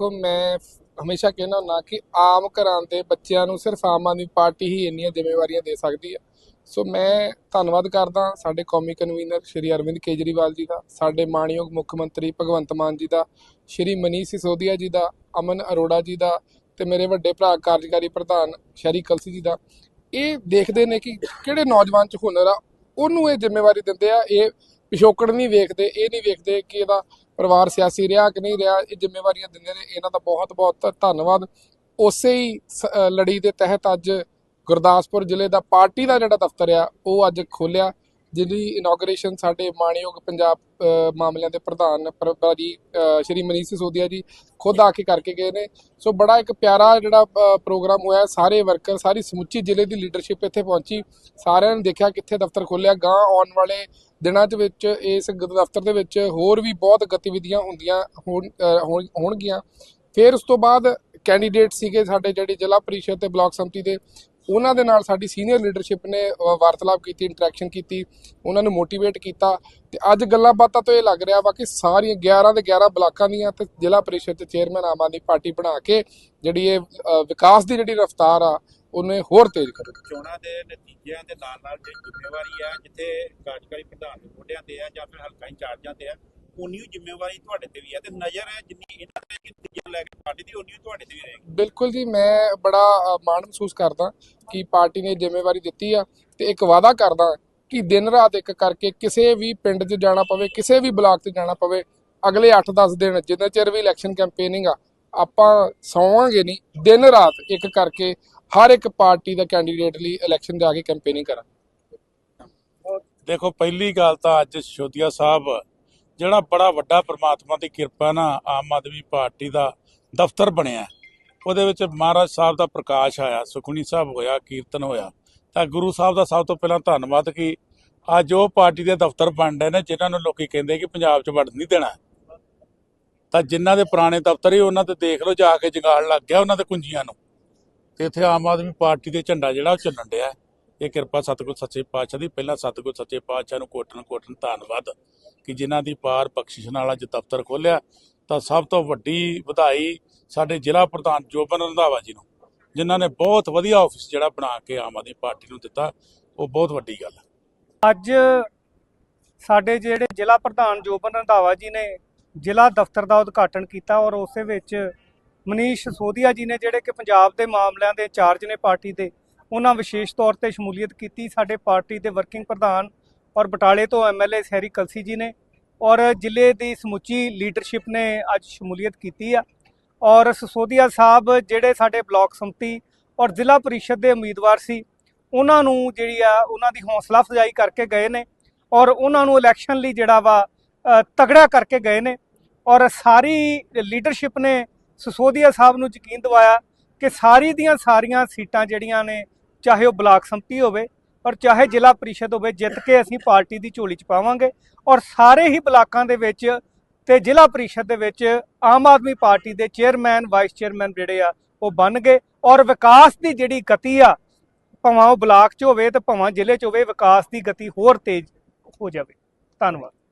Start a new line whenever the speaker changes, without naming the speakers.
ਦੇਖੋ, ਮੈਂ ਹਮੇਸ਼ਾ ਕਹਿੰਦਾ ਹੁੰਦਾ ਕਿ ਆਮ ਘਰਾਂ ਦੇ ਬੱਚਿਆਂ ਨੂੰ ਸਿਰਫ ਆਮ ਆਦਮੀ ਪਾਰਟੀ ਹੀ ਇੰਨੀਆਂ ਜ਼ਿੰਮੇਵਾਰੀਆਂ ਦੇ ਸਕਦੀ ਹੈ ਸੋ ਮੈਂ ਧੰਨਵਾਦ ਕਰਦਾ ਸਾਡੇ ਕੌਮੀ ਕਨਵੀਨਰ ਸ਼੍ਰੀ ਅਰਵਿੰਦ ਕੇਜਰੀਵਾਲ ਜੀ ਦਾ, ਸਾਡੇ ਮਾਣਯੋਗ ਮੁੱਖ ਮੰਤਰੀ ਭਗਵੰਤ ਮਾਨ ਜੀ ਦਾ, ਸ਼੍ਰੀ ਮਨੀਸ਼ ਸਿਸੋਦੀਆ ਜੀ ਦਾ, ਅਮਨ ਅਰੋੜਾ ਜੀ ਦਾ ਤੇ ਮੇਰੇ ਵੱਡੇ ਭਰਾ ਕਾਰਜਕਾਰੀ ਪ੍ਰਧਾਨ ਸ਼ਹਿਰੀ ਕਲਸੀ ਜੀ ਦਾ। ਇਹ ਦੇਖਦੇ ਨੇ ਕਿ ਕਿਹੜੇ ਨੌਜਵਾਨ ਚ ਹੁਨਰ ਆ, ਉਹਨੂੰ ਇਹ ਜ਼ਿੰਮੇਵਾਰੀ ਦਿੰਦੇ ਆ, ਇਹ ਪਿਛੋਕੜ ਨਹੀਂ ਵੇਖਦੇ, ਇਹ ਨਹੀਂ ਵੇਖਦੇ ਕਿ ਇਹਦਾ ਪਰਿਵਾਰ ਸਿਆਸੀ ਰਿਹਾ ਕਿ ਨਹੀਂ ਰਿਹਾ, ਇਹ ਜ਼ਿੰਮੇਵਾਰੀਆਂ ਦਿੰਦੇ ਨੇ। ਇਹਨਾਂ ਦਾ ਬਹੁਤ ਬਹੁਤ ਧੰਨਵਾਦ। ਉਸੇ ਹੀ ਸ- ਲੜੀ ਦੇ ਤਹਿਤ ਅੱਜ ਗੁਰਦਾਸਪੁਰ ਜ਼ਿਲ੍ਹੇ ਦਾ ਪਾਰਟੀ ਦਾ ਜਿਹੜਾ ਦਫ਼ਤਰ ਆ, ਉਹ ਅੱਜ ਖੋਲਿਆ ਜਿਹਦੀ ਇਨੋਗ੍ਰੇਸ਼ਨ ਸਾਡੇ ਮਾਣਯੋਗ ਪੰਜਾਬ ਮਾਮਲਿਆਂ ਦੇ ਪ੍ਰਧਾਨ ਪ੍ਰਭਾ ਜੀ ਸ਼੍ਰੀ ਮਨੀਸ਼ ਸਿਸੋਦੀਆ ਜੀ ਖੁਦ ਆ ਕੇ ਕਰਕੇ ਗਏ ਨੇ। ਸੋ ਬੜਾ ਇੱਕ ਪਿਆਰਾ ਜਿਹੜਾ ਪ੍ਰੋਗਰਾਮ ਹੋਇਆ। ਸਾਰੇ ਵਰਕਰ, ਸਾਰੀ ਸਮੁੱਚੀ ਜ਼ਿਲ੍ਹੇ ਦੀ ਲੀਡਰਸ਼ਿਪ ਇੱਥੇ ਪਹੁੰਚੀ। ਸਾਰਿਆਂ ਨੇ ਦੇਖਿਆ ਕਿੱਥੇ ਦਫ਼ਤਰ ਖੋਲਿਆ ਗਾਂ ਆਉਣ ਵਾਲੇ ਦਿਨਾਂ ਦੇ ਵਿੱਚ ਇਸ ਦਫ਼ਤਰ ਦੇ ਵਿੱਚ ਹੋਰ ਵੀ ਬਹੁਤ ਗਤੀਵਿਧੀਆਂ ਹੁੰਦੀਆਂ ਹੋਣ- ਹੋਣ- ਹੋਣਗੀਆਂ। ਫਿਰ ਉਸ ਤੋਂ ਬਾਅਦ ਕੈਂਡੀਡੇਟ ਸੀਗੇ ਸਾਡੇ ਜਿਹੜੇ ਜ਼ਿਲ੍ਹਾ ਪਰਿਸ਼ਦ ਤੇ ਬਲਾਕ ਸੰਮਤੀ ਦੇ। ਉਹਨਾਂ ਦੇ ਨਾਲ ਸਾਡੀ ਸੀਨੀਅਰ ਲੀਡਰਸ਼ਿਪ ਨੇ ਅ, ਵਾਰਤਾਲਾਪ ਕੀਤੀ ਇੰਟਰੈਕਸ਼ਨ ਕੀਤੀ ਉਹਨਾਂ ਨੂੰ ਮੋਟੀਵੇਟ ਕੀਤਾ। ਤੇ ਅੱਜ ਗੱਲਾਂ ਬਾਤਾਂ ਤੋਂ ਇਹ ਲੱਗ ਰਿਹਾ ਵਾ ਕਿ ਸਾਰੀਆਂ 11 ਦੇ 11 ਬਲਾਕਾਂ ਦੀਆਂ ਤੇ ਜ਼ਿਲ੍ਹਾ ਪਰਿਸ਼ਦ ਤੇ ਚੇਅਰਮੈਨ ਆਮ ਆਦਮੀ ਪਾਰਟੀ ਬਣਾ ਕੇ ਜਿਹੜੀ ਇਹ ਵਿਕਾਸ ਦੀ ਜਿਹੜੀ ਰਫ਼ਤਾਰ ਆ ਉਹਨੇ ਹੋਰ ਤੇਜ਼ ਕਰ
ਚੋਣਾਂ ਦੇ ਨਤੀਜਿਆਂ ਦੇ ਨਾਲ ਨਾਲ ਜਿਹੜੀ ਜ਼ਿੰਮੇਵਾਰੀ ਆ ਜਿੱਥੇ ਕਾਰਜਕਾਰੀ ਪ੍ਰਧਾਨ ਦੇ ਮੋਢਿਆਂ ਤੇ ਆ ਜਾਂ ਫਿਰ ਹਲਕਾ ਇੰਚਾਰਜਾਂ ਤੇ ਆ ਉਨੀ ਹੀ ਜ਼ਿੰਮੇਵਾਰੀ ਤੁਹਾਡੇ ਤੇ ਵੀ ਆ ਤੇ ਨਜ਼ਰ ਹੈ ਜਿੰਨੀ ਇਹਨਾਂ ਤੇ ਕਿ ਨਤੀਜੇ ਲੈ ਕੇ ਪਾਰਟੀ ਦੀ ਉਨੀ ਹੀ ਤੁਹਾਡੇ ਤੇ ਵੀ ਰਹੇਗੀ।
ਬਿਲਕੁਲ ਜੀ ਮੈਂ ਬੜਾ ਮਾਣ ਮਹਿਸੂਸ ਕਰਦਾ ਕਿ ਪਾਰਟੀ ਨੇ ਜ਼ਿੰਮੇਵਾਰੀ ਦਿੱਤੀ ਆ ਤੇ ਇੱਕ ਵਾਅਦਾ ਕਰਦਾ ਕਿ ਦਿਨ ਰਾਤ ਇੱਕ ਕਰਕੇ ਕਿਸੇ ਵੀ ਪਿੰਡ 'ਚ ਜਾਣਾ ਪਵੇ ਕਿਸੇ ਵੀ ਬਲਾਕ 'ਚ ਜਾਣਾ ਪਵੇ ਅਗਲੇ 8-10 ਦਿਨ ਜਿੰਨਾ ਚਿਰ ਵੀ ਇਲੈਕਸ਼ਨ ਕੈਂਪੇਨਿੰਗ ਆ ਆਪਾਂ ਸੌਵਾਂਗੇ ਨਹੀਂ ਦਿਨ ਰਾਤ ਇੱਕ ਕਰਕੇ ਹਰ ਇੱਕ ਪਾਰਟੀ ਦਾ ਕੈਂਡੀਡੇਟ ਲਈ ਇਲੈਕਸ਼ਨ ਜਾ ਕੇ ਕੈਂਪੇਨਿੰਗ ਕਰਾਂ।
ਦੇਖੋ, ਪਹਿਲੀ ਗੱਲ ਤਾਂ ਅੱਜ ਸ਼ੋਦੀਆ ਸਾਹਿਬ, ਜਿਹੜਾ ਬੜਾ ਵੱਡਾ ਪ੍ਰਮਾਤਮਾ ਦੀ ਕਿਰਪਾ ਨਾਲ ਆਮ ਆਦਮੀ ਪਾਰਟੀ ਦਾ ਦਫ਼ਤਰ ਬਣਿਆ। ਉਹਦੇ ਵਿੱਚ ਮਹਾਰਾਜ ਸਾਹਿਬ ਦਾ ਪ੍ਰਕਾਸ਼ ਆਇਆ ਸੁਖਣੀ ਸਾਹਿਬ ਹੋਇਆ, ਕੀਰਤਨ ਹੋਇਆ। ਤਾਂ ਗੁਰੂ ਸਾਹਿਬ ਦਾ ਸਭ ਤੋਂ ਪਹਿਲਾਂ ਧੰਨਵਾਦ ਕਿ ਅੱਜ ਉਹ ਪਾਰਟੀ ਦੇ ਦਫ਼ਤਰ ਬਣ ਰਹੇ ਨੇ, ਜਿਨ੍ਹਾਂ ਨੂੰ ਲੋਕੀ ਕਹਿੰਦੇ ਕਿ ਪੰਜਾਬ 'ਚ ਵੜ ਨਹੀਂ ਦੇਣਾ। ਤਾਂ ਜਿਨ੍ਹਾਂ ਦੇ ਪੁਰਾਣੇ ਦਫ਼ਤਰ ਹੀ ਉਹਨਾਂ ਤੇ ਦੇਖ ਲਓ, ਜਾ ਕੇ ਜਗਾੜ ਲੱਗ ਗਿਆ ਉਹਨਾਂ ਦੇ ਕੁੰਜੀਆਂ ਨੂੰ। ਤੇ ਇੱਥੇ ਆਮ ਆਦਮੀ ਪਾਰਟੀ ਦੇ ਝੰਡਾ ਜਿਹੜਾ ਉਹ ਚੱਲਣ ਡਿਆ ਇਹ ਕਿਰਪਾ ਸਤਿਗੁਰ ਸੱਚੇ ਪਾਤਸ਼ਾਹ ਦੀ। ਪਹਿਲਾਂ ਸਤਿਗੁਰ ਸੱਚੇ ਪਾਤਸ਼ਾਹ ਨੂੰ ਕੋਟਨ ਕੋਟਨ ਧੰਨਵਾਦ ਕਿ ਜਿਨ੍ਹਾਂ ਦੀ ਪਾਰ ਬਖਸ਼ਿਸ਼ ਨਾਲ ਅੱਜ ਦਫ਼ਤਰ ਖੋਲਿਆ ਤਾਂ ਸਭ ਤੋਂ ਵੱਡੀ ਵਧਾਈ ਸਾਡੇ ਜ਼ਿਲ੍ਹਾ ਪ੍ਰਧਾਨ ਜੋਬਨ ਰੰਧਾਵਾ ਜੀ ਨੂੰ, ਜਿਨ੍ਹਾਂ ਨੇ ਬਹੁਤ ਵਧੀਆ ਆਫਿਸ ਜਿਹੜਾ ਬਣਾ ਕੇ ਆਮ ਆਦਮੀ ਪਾਰਟੀ ਨੂੰ ਦਿੱਤਾ। ਉਹ ਬਹੁਤ ਵੱਡੀ ਗੱਲ ਹੈ।
ਅੱਜ ਸਾਡੇ ਜਿਹੜੇ ਜ਼ਿਲ੍ਹਾ ਪ੍ਰਧਾਨ ਜੋਬਨ ਰੰਧਾਵਾ ਜੀ ਨੇ ਜ਼ਿਲ੍ਹਾ ਦਫ਼ਤਰ ਦਾ ਉਦਘਾਟਨ ਕੀਤਾ ਔਰ ਉਸੇ ਵਿੱਚ ਮਨੀਸ਼ ਸੋਧੀਆ ਜੀ ਨੇ ਜਿਹੜੇ ਕਿ ਪੰਜਾਬ ਦੇ ਮਾਮਲਿਆਂ ਦੇ ਇੰਚਾਰਜ ਨੇ ਪਾਰਟੀ ਦੇ, ਉਹਨਾਂ ਵਿਸ਼ੇਸ਼ ਤੌਰ ਤੇ ਸ਼ਮੂਲੀਅਤ ਕੀਤੀ। ਸਾਡੇ ਪਾਰਟੀ ਦੇ ਵਰਕਿੰਗ ਪ੍ਰਧਾਨ ਔਰ ਬਟਾਲੇ ਤੋਂ ਐਮਐਲਏ ਸਹਿਰੀ ਕਲਸੀ ਜੀ ਨੇ ਔਰ ਜ਼ਿਲ੍ਹੇ ਦੀ ਸਮੁੱਚੀ ਲੀਡਰਸ਼ਿਪ ਨੇ ਅੱਜ ਸ਼ਮੂਲੀਅਤ ਕੀਤੀ ਆ। ਔਰ ਸਸੋਦੀਆ ਸਾਹਿਬ ਜਿਹੜੇ ਸਾਡੇ ਬਲਾਕ ਸੰਮਤੀ ਔਰ ਜ਼ਿਲ੍ਹਾ ਪਰਿਸ਼ਦ ਦੇ ਉਮੀਦਵਾਰ ਸੀ, ਉਹਨਾਂ ਨੂੰ ਜਿਹੜੀ ਆ, ਉਹਨਾਂ ਦੀ ਹੌਸਲਾ ਅਫਜ਼ਾਈ ਕਰਕੇ ਗਏ ਨੇ ਔਰ ਉਹਨਾਂ ਨੂੰ ਇਲੈਕਸ਼ਨ ਲਈ ਜਿਹੜਾ ਵਾ ਤਗੜਾ ਕਰਕੇ ਗਏ ਨੇ ਔਰ ਸਾਰੀ ਲੀਡਰਸ਼ਿਪ ਨੇ ਸਸੋਦੀਆ ਸਾਹਿਬ ਨੂੰ ਯਕੀਨ ਦਿਵਾਇਆ ਕਿ ਸਾਰੀ ਦੀਆਂ ਸਾਰੀਆਂ ਸੀਟਾਂ ਜਿਹੜੀਆਂ ਨੇ, ਚਾਹੇ ਉਹ ਬਲਾਕ ਸੰਮਤੀ ਹੋਵੇ ਔਰ ਚਾਹੇ ਜ਼ਿਲ੍ਹਾ ਪਰਿਸ਼ਦ ਹੋਵੇ, ਜਿੱਤ ਕੇ ਅਸੀਂ ਪਾਰਟੀ ਦੀ ਝੋਲੀ 'ਚ ਪਾਵਾਂਗੇ ਔਰ ਸਾਰੇ ਹੀ ਬਲਾਕਾਂ ਦੇ ਵਿੱਚ ਤੇ ਜ਼ਿਲ੍ਹਾ ਪਰਿਸ਼ਦ ਦੇ ਵਿੱਚ ਆਮ ਆਦਮੀ ਪਾਰਟੀ ਦੇ ਚੇਅਰਮੈਨ, ਵਾਈਸ ਚੇਅਰਮੈਨ ਜਿਹੜੇ ਆ, ਉਹ ਬਣ ਗਏ ਔਰ ਵਿਕਾਸ ਦੀ ਜਿਹੜੀ ਗਤੀ ਆ, ਭਾਵੇਂ ਉਹ ਬਲਾਕ 'ਚ ਹੋਵੇ ਤੇ ਭਾਵੇਂ ਜ਼ਿਲ੍ਹੇ 'ਚ ਹੋਵੇ, ਵਿਕਾਸ ਦੀ ਗਤੀ ਹੋਰ ਤੇਜ਼ ਹੋ ਜਾਵੇ। ਧੰਨਵਾਦ।